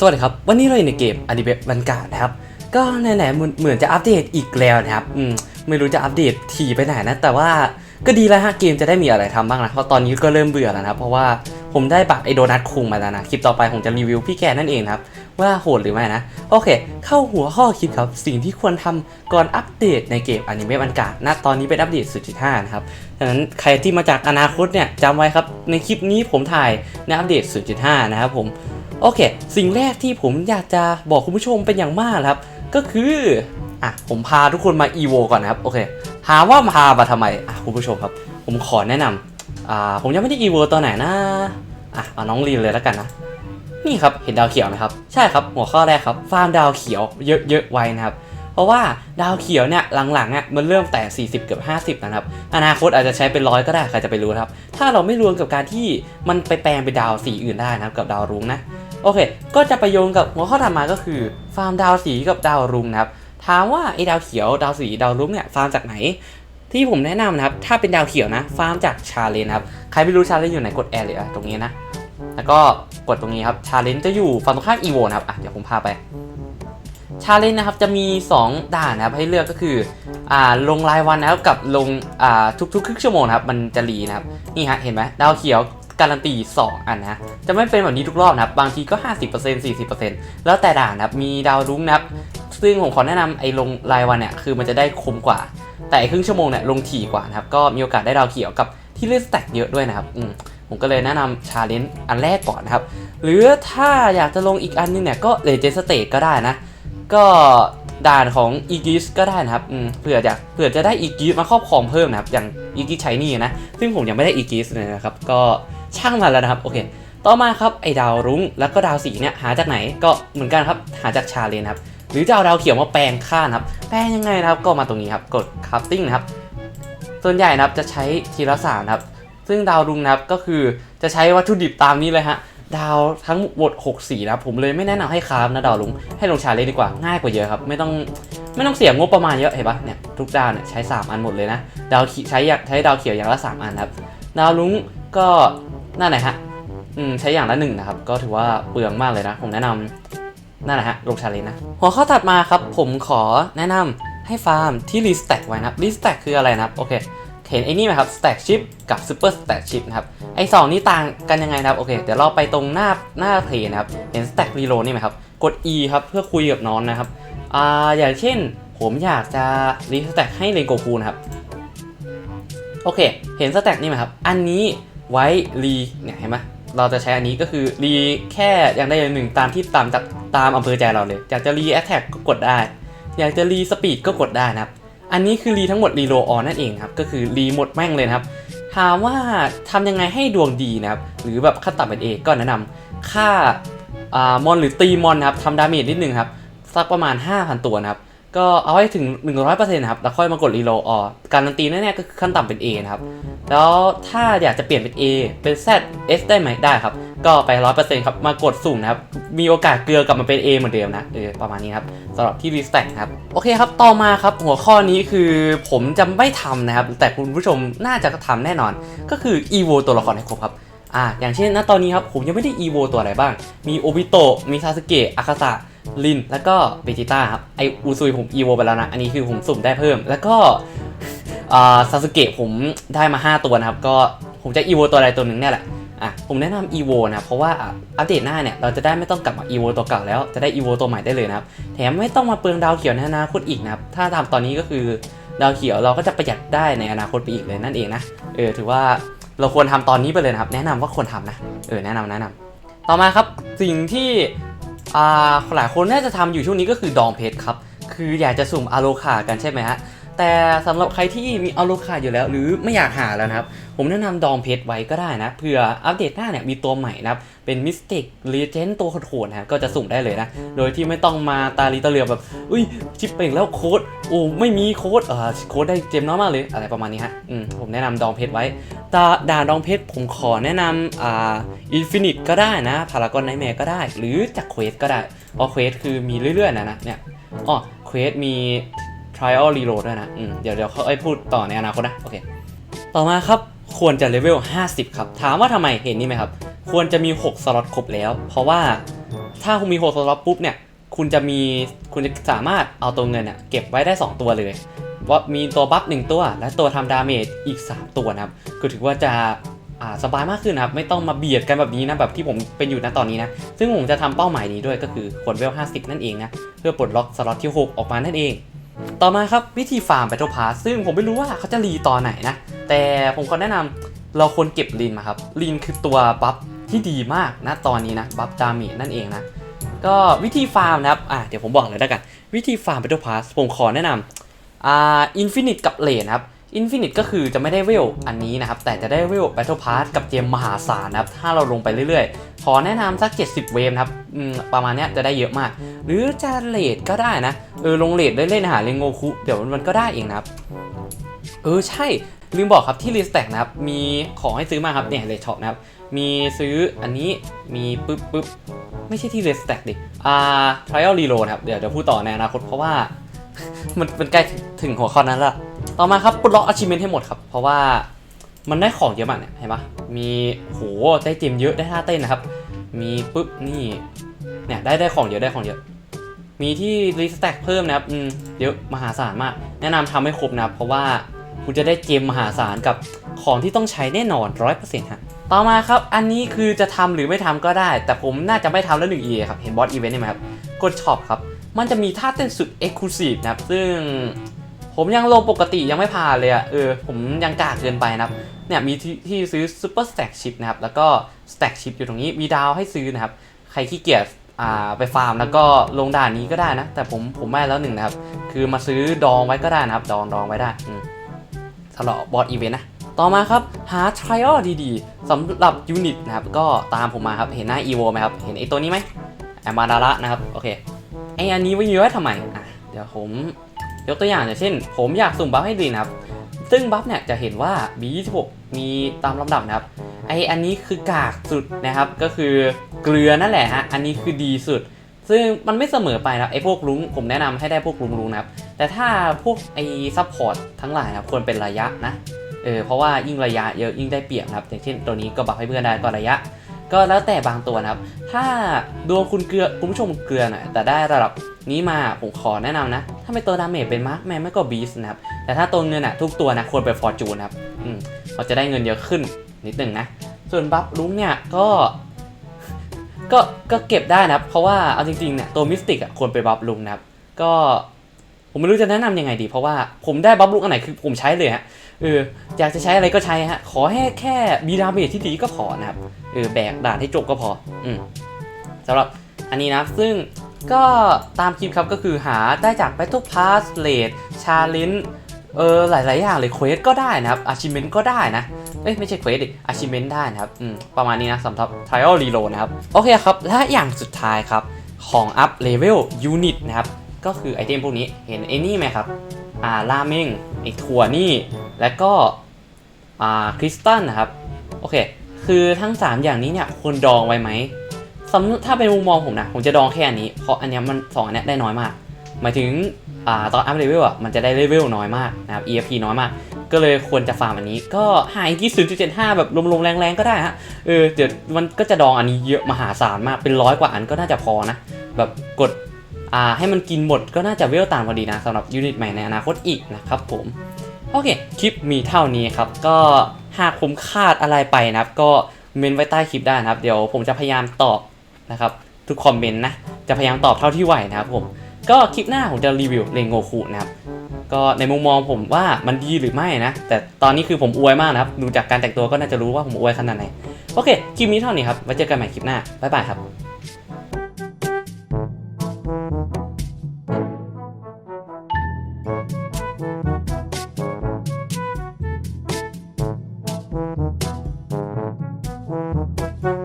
สวัสดีครับ วันนี้เราอยู่ในเกมอ n ิเบ e บันการนะครับ ก็ไหนๆเหมือนจะอัปเดตอีกแล้วนะครับอืมไม่รู้จะอัปเดตทีไปไหนนะ แต่ว่าก็ดีแล้วฮะเกมจะได้มีอะไรทำบ้างนะ เพราะตอนนี้ก็เริ่มเบื่อแล้วนะครับเพราะว่าผมได้บักไอโดนัทคุงมาแล้วนะ คลิปต่อไปผมจะรีวิวพี่แกนั่นเองครับ ว่าโหดหรือไม่นะ โอเค เข้าหัวข้อคลิปครับ สิ่งที่ควรทำก่อนอัปเดตในเกมอนิเมะบันการณตอนนี้เป็นอัปเดต0.5นะครับดังนั้นใครที่มาจากอนาคตเนี่ยจำไว้ครับ ในคลิปนี้ผมถ่ายในอัปเดต0.5นะครับผม โอเค สิ่งแรกที่ผมอยากจะบอกคุณผู้ชมเป็นอย่างมากนะครับ ก็คืออะผมพาทุกคนมา EVO ก่อนนะครับ โอเคถามว่าพามาทำไมอะคุณผู้ชมครับ ผมขอแนะนำอ่าผมยังไม่ได้ EVO ตัวไหนนะอะเอาน้องลีนเลยแล้วกันนะนี่ครับเห็นดาวเขียวไหมครับ ใช่ครับหัวข้อแรกครับฟาร์มดาวเขียวเยอะๆไว้นะครับ เพราะว่าดาวเขียวเนี่ยหลังๆอะมันเริ่มแต่ 40 เกือบ 50 นะครับ อนาคตอาจจะใช้เป็นร้อยก็ได้ใครจะไปรู้ครับ ถ้าเราไม่รวมกับการที่มันไปแปลงเป็นดาวสีอื่นได้นะครับกับดาวรุ้งนะ โอเค ก็จะไปโยงกับหัวข้อถัดมาก็คือ ฟาร์มดาวสีกับดาวรุ้งนะครับถามว่าไอ้ดาวเขียวดาวสีดาวรุ้งเนี่ยฟาร์มจากไหน ที่ผมแนะนำนะครับ ถ้าเป็นดาวเขียวนะ ฟาร์มจากชาเลนนะครับใครไม่รู้ชาเลนอยู่ไหนกดแอร์เลยอะตรงนี้นะแล้วก็กดตรงนี้ครับชาเลนจะอยู่ฝั่งตรงข้ามอีโวนะครับอะเดี๋ยวผมพาไปชาเลนนะครับจะมี 2 ด่านนะครับให้เลือกก็คืออ่าลงรายวันนะครับกับลงอ่าทุกๆ ครึ่งชั่วโมงนะครับมันจะรีนะครับนี่ฮะเห็นไหมดาวเขียว การันตี 2 อันนะ จะไม่เป็นแบบนี้ทุกรอบนะครับ บางทีก็ 50% 40%แล้วแต่ด่านนะครับ มีดาวรุ้งนะครับ ซึ่งผมขอแนะนำไอ้ลงรายวันเนี่ย คือมันจะได้คมกว่า แต่ครึ่งชั่วโมงเนี่ยลงถี่กว่านะครับ ก็มีโอกาสได้ดาวเขียวกับที่เล่นสแต็กเยอะด้วยนะครับอืมผมก็เลยแนะนำชาเลนจ์อันแรกก่อนนะครับ หรือถ้าอยากจะลงอีกอันนึงเนี่ย ก็เลเจนสเตก็ได้นะ ก็ด่านของอีกิสก็ได้นะครับอืมเผื่ออยากเผื่อจะได้อีกิสมาครอบครองเพิ่มนะครับ อย่างอีกิสใช้นี่นะ ซึ่งผมยังไม่ได้อีกิสเลยนะครับ ก็ ช่างมันแล้วนะครับโอเค ต่อมาครับไอ้ดาวรุ้งแล้วก็ดาวสีเนี่ยหาจากไหนก็เหมือนกันครับหาจากชาเลนนะครับหรือจะเอาดาวเขียวมาแปลงค่านะครับ แปลงยังไงนะครับก็มาตรงนี้ครับกดคราฟติ้งนะครับส่วนใหญ่นะครับจะใช้ทีละสามนะครับ ซึ่งดาวรุ้งนะครับก็คือจะใช้วัตถุดิบตามนี้เลยฮะดาวทั้งหมด6สีนะครับผมเลยไม่แนะนำให้คราฟนะดาวลุงให้ลงชาเลนดีกว่าง่ายกว่าเยอะครับ ไม่ต้องไม่ต้องเสียงบประมาณเยอะเห็นปะเนี่ยทุกดาวเนี่ยใช้ 3 อันหมดเลยนะ ดาวเขีใช้อย่างใช้ดาวเขียวอย่างละ 3 อันครับ ดาวลุงก็ นั่นแหละฮะอืมใช้อย่างละหนึ่งนะครับ ก็ถือว่าเปลืองมากเลยนะ ผมแนะนำนั่นแหละฮะลงชาเลนนะ หัวข้อถัดมาครับ ผมขอแนะนำให้ฟาร์มที่รีสแต็กไว้นะรีสแต็กคืออะไรนะครับ โอเค เห็นไอ้นี่ไหมครับ stack chip กับ super stack chip นะครับ ไอ้สองนี่ต่างกันยังไงนะครับ โอเค เดี๋ยวเราไปตรงหน้าหน้าเพลนะครับ เห็น stack reload นี่ไหมครับ กด e ครับ เพื่อคุยกับน้องนะครับ อ่า อย่างเช่น ผมอยากจะรีสแต็กให้เลนโกคูนะครับ โอเค เห็นสแต็กนี่ไหมครับ อันนี้ ไว้รีเนี่ยเห็นไหมเราจะใช้อันนี้ก็คือรีแค่อย่างใดอย่างหนึ่งตามที่ตามจากตามอำเภอใจเราเลย อยากจะรีแอ t แทกก็กดได้ อยากจะรีสปีดก็กดได้นะครับ อันนี้คือรีทั้งหมดรีโลออนนั่นเองครับ ก็คือรีหมดแม่งเลยนะครับ ถามว่าทำยังไงให้ดวงดีนะครับ หรือแบบขั้นต่ำเป็นเอก็แนะนำค่าอ่ามอนหรือตีมอนนะครับทำดาเมจนิดนึงครับ สักประมาณ 5,000 ตัวนะครับ ก็เอาให้ถึง 100%นะครับ แล้วค่อยมากดรีโลออการันตีแน่ๆก็คือขั้นต่ำเป็น A นะครับ แล้วถ้าอยากจะเปลี่ยนเป็น A เป็น Z S ได้ไหมได้ครับ ก็ไป 100%ครับ มากดสุ่มนะครับ มีโอกาสเกลือกลับมาเป็น A เหมือนเดิมนะเออประมาณนี้ครับสำหรับที่รีสแต็กครับ โอเคครับ ต่อมาครับ หัวข้อนี้คือผมจะไม่ทำนะครับ แต่คุณผู้ชมน่าจะทำแน่นอน ก็คือ EVO ตัวละครให้ครบครับอ่าอย่างเช่นณตอนนี้ครับผมยังไม่ได้ EVO ตัวอะไรบ้าง มีโอบิโตะมีซาสึเกะอาคาสะ ลิน แล้วก็เบจิต้าครับ ไออูซุยผม EVO ไปแล้วนะ อันนี้คือผมสุ่มได้เพิ่ม แล้วก็ซาสึเกะผมได้มา 5 ตัวนะครับ ก็ผมจะ EVO ตัวอะไรตัวหนึ่งเนี่ยแหละอะผมแนะนำ EVO นะ เพราะว่าอัปเดตหน้าเนี่ย เราจะได้ไม่ต้องกลับมา EVO ตัวเก่าแล้ว จะได้ EVO ตัวใหม่ได้เลยนะครับ แถมไม่ต้องมาเปลืองดาวเขียวในอนาคตอีกนะครับ ถ้าทำตอนนี้ก็คือดาวเขียวเราก็จะประหยัดได้ในอนาคตไปอีกเลยนั่นเองนะ เออถือว่าเราควรทำตอนนี้ไปเลยนะครับ แนะนำว่าควรทำนะ เออแนะนำแนะนำต่อมาครับสิ่งที่ หลายคนน่าจะทำอยู่ช่วงนี้ก็คือดองเพชรครับ คืออยากจะสุ่มอโลคากันใช่ไหมฮะแต่สำหรับใครที่มีอโลคาอยู่แล้ว หรือไม่อยากหาแล้วนะครับ ผมแนะนำดองเพชรไว้ก็ได้นะเผื่ออัปเดตหน้าเนี่ยมีตัวใหม่นะครับเป็นมิสเ a กเลเจนตัวโหดๆนะก็จะสุ่มได้เลยนะ โดยที่ไม่ต้องมาตาลีตาเหลือแบบ อุ้ยชิปเป่งแล้วโค้ดโอ้ไม่มีโค้ดเออโค้ดได้เจมน้อยมากเลยอะไรประมาณนี้ฮะอืมผมแนะนำดองเพชรไว้ดาด่าดองเพชรผมขอแนะนำอ่าอินฟินิตก็ได้นะพารากอนไนแมร์ก็ได้ หรือจากเควสก็ได้เพราะเควสคือมีเรื่อยๆนะนะเนี่ยอ๋อเควสมี trial reload ด้วยนะ อืม เดี๋ยวเดี๋ยวเขาไอ้พูดต่อในอนาคตนะ โอเค ต่อมาครับ ควรจะเลเวล 50 ครับ ถามว่าทำไมเห็นนี่ไหมครับ ควรจะมี 6 สล็อตครบแล้ว เพราะว่าถ้าคุณมี 6 สล็อตปุ๊บเนี่ย คุณจะมี คุณจะสามารถเอาตัวเงินอะเก็บไว้ได้ 2 ตัวเลย ว่ามีตัวบัฟหนึ่งตัว และตัวทำดาเมจอีก 3 ตัวนะครับ ก็ถือว่าจะาสบายมากขึ้นนะครับ ไม่ต้องมาเบียดกันแบบนี้นะ แบบที่ผมเป็นอยู่ณตอนนี้นะ ซึ่งผมจะทำเป้าหมายนี้ด้วยก็คือคนเวล 50 นั่นเองนะ เพื่อปลดล็อกสล็อตที่ 6 ออกมานั่นเอง ต่อมาครับวิธีฟาร์ม Battle Pass ซึ่งผมไม่รู้ว่าเขาจะรีตอนไหนนะ แต่ผมขอแนะนำเราควรเก็บลีนมาครับลีนคือตัวบัฟที่ดีมากนะตอนนี้นะบัฟดาเมจนั่นเองนะ ก็วิธีฟาร์มนะครับอะเดี๋ยวผมบอกเลยแล้วกัน วิธีฟาร์ม Battle Pass ผมขอแนะนำอ่าอินฟินิตกับเลนครับอินฟินิตก็คือจะไม่ได้เวลอันนี้นะครับ แต่จะได้เวล Battle Pass กับเกมมหาศาลนะครับ ถ้าเราลงไปเรื่อยๆ ขอแนะนำสัก 70 เวฟนะครับประมาณนี้จะได้เยอะมาก หรือจะเลดก็ได้นะ เออ ลงเลดเล่นๆหาเลงโงคุ เดี๋ยวมันก็ได้เองนะครับ เออ ใช่ ลืมบอกครับที่รีสแต็กนะครับมีของให้ซื้อมาครับเนี่ยเลดช็อปนะครับมีซื้ออันนี้มีปึ๊บปึ๊บไม่ใช่ที่รีสแต็กดิอ่า trial reload นะครับเดี๋ยวเดี๋ยวพูดต่อในอนาคตเพราะว่า มันมันใกล้ถึงหัวข้อนั้นและต่อมาครับปลดล็อก achievement ให้หมดครับ เพราะว่ามันได้ของเยอะมากเนี่ยเห็นปะมีโหได้เจมเยอะได้ท่าเต้นนะครับ มีปุ๊บนี่เนี่ยได้ได้ของเยอะได้ของเยอะ มีที่รีสแต็กเพิ่มนะครับเยอะมหาศาลมาก แนะนำทำให้ครบนะครับเพราะว่า คุณจะได้เกมมหาศาลกับของที่ต้องใช้แน่นอน100%ฮะต่อมาครับอันนี้คือจะทำหรือไม่ทำก็ได้ แต่ผมน่าจะไม่ทำแล้วหนึ่งเอครับเห็นบอสอีเวนต์ไหมครับกดช็อปครับ มันจะมีท่าเต้นสุด Exclusive นะครับซึ่งผมยังลงปกติยังไม่ผ่านเลยอะเออผมยังกากเกินไปนะครับเนี่ยมีที่ที่ซื้อ Super Stack Chip นะครับแล้วก็ Stack Chip อยู่ตรงนี้มีดาวให้ซื้อนะครับใครขี้เกียจอ่าไปฟาร์มแล้วก็ลงด่านนี้ก็ได้นะ แต่ผมผมไม่แล้วหนึ่งนะครับ คือมาซื้อดองไว้ก็ได้นะครับ ดองดองไว้ได้อืม สำหรับบอสอีเวนต์นะ ต่อมาครับ หา trial ดีๆสำหรับยูนิตนะครับ ก็ตามผมมาครับ เห็นหน้า evo ไหมครับ เห็นไอ้ตัวนี้ไหมแอมาดาระนะครับ โอเคไออันนี้ไว้เยอะทำไมอะเดี๋ยวผมยกตัวอย่างอย่างเช่น ผมอยากสุ่มบัฟให้ดีนะครับ ซึ่งบัฟเนี่ยจะเห็นว่า B26 มีตามลำดับนะครับ ไออันนี้คือกากสุดนะครับ ก็คือเกลือนั่นแหละฮะ อันนี้คือดีสุด ซึ่งมันไม่เสมอไปนะไอ้พวกลุงผมแนะนำให้ได้พวกลุงลุงนะครับ แต่ถ้าพวกไอ้ซัพพอร์ตทั้งหลายนะครับควรเป็นระยะนะเออเพราะว่ายิ่งระยะเยอะยิ่งได้เปรียบนะครับ อย่างเช่นตัวนี้ก็บัฟให้เพื่อนได้ก็ระยะ ก็แล้วแต่บางตัวนะครับ ถ้าดวงคุณเกลือคุณผู้ชมเกลือหน่อยแต่ได้ระดับนี้มาผมขอแนะนำนะ ถ้าไม่ตัวดาเมจเป็นมาร์คแมนไม่ก็บีสนะครับ แต่ถ้าตัวเงินอะทุกตัวนะควรเป็นฟอร์จูนครับอืมเราจะได้เงินเยอะขึ้นนิดหนึ่งนะ ส่วนบัฟลุงเนี่ยก็ ก็ก็เก็บได้นะครับ เพราะว่าเอาจริงๆเนี่ยตัวมิสติกอะควรเป็นบัฟลุงนะครับ ก็ผมไม่รู้จะแนะนำยังไงดี เพราะว่าผมได้บัฟลุงอันไหนคือผมใช้เลยฮะเอออยากจะใช้อะไรก็ใช้ฮะ ขอให้แค่มีดาเมจที่ดีก็พอนะครับเออแบกด่านให้จบก็พออืมสำหรับอันนี้นะซึ่งก็ตามคลิปครับก็คือหาได้จาก Battle Pass r a t Challenge เออหลายๆอย่างเลยเควสก็ได้นะครับ Achievement ก็ได้นะเอ้ยไม่ใช่เควสดิ Achievement ได้นะครับอืมประมาณนี้นะสำหรับ Trial Reload นะครับโอเคครับและอย่างสุดท้ายครับของ Up Level Unit นะครับก็คือไอเทมพวกนี้เห็นไอ้นี่ไหมครับอ่าราเมงไอ้ถั่วนี่ และก็อ่าคริสตัลนะครับโอเค คือทั้ง 3 อย่างนี้เนี่ยควรดองไว้ไหมสำถ้าเป็นมุมมองผมนะ ผมจะดองแค่อันนี้ เพราะอันเนี้ยมันสองอันนี้ได้น้อยมาก หมายถึง ตอนอัพเลเวลอะมันจะได้เลเวลน้อยมากนะครับ EFP น้อยมาก ก็เลยควรจะฟาร์มอันนี้ก็หายที่0.75 แบบลมๆแรงๆก็ได้ฮะเออเดี๋ยวมันก็จะดองอันนี้เยอะมหาศาลมากเป็นร้อยกว่าอันก็น่าจะพอนะ แบบกดอ่าให้มันกินหมดก็น่าจะเวลต่างพอดีนะสำหรับยูนิตใหม่ในอนาคตอีกนะครับผมโอเค คลิปมีเท่านี้ครับ ก็หากผมคาดอะไรไปนะครับ ก็เมนไว้ใต้คลิปได้นะครับ เดี๋ยวผมจะพยายามตอบนะครับ ทุกคอมเมนต์นะ จะพยายามตอบเท่าที่ไหวนะครับผม ก็คลิปหน้าผมจะรีวิวเลงโงคุนะครับก็ในมุมมองผมว่ามันดีหรือไม่นะ แต่ตอนนี้คือผมอวยมากนะครับ ดูจากการแต่งตัวก็น่าจะรู้ว่าผมอวยขนาดไหน โอเค คลิปนี้เท่านี้ครับ ไว้เจอกันใหม่คลิปหน้า บ๊ายบายครับ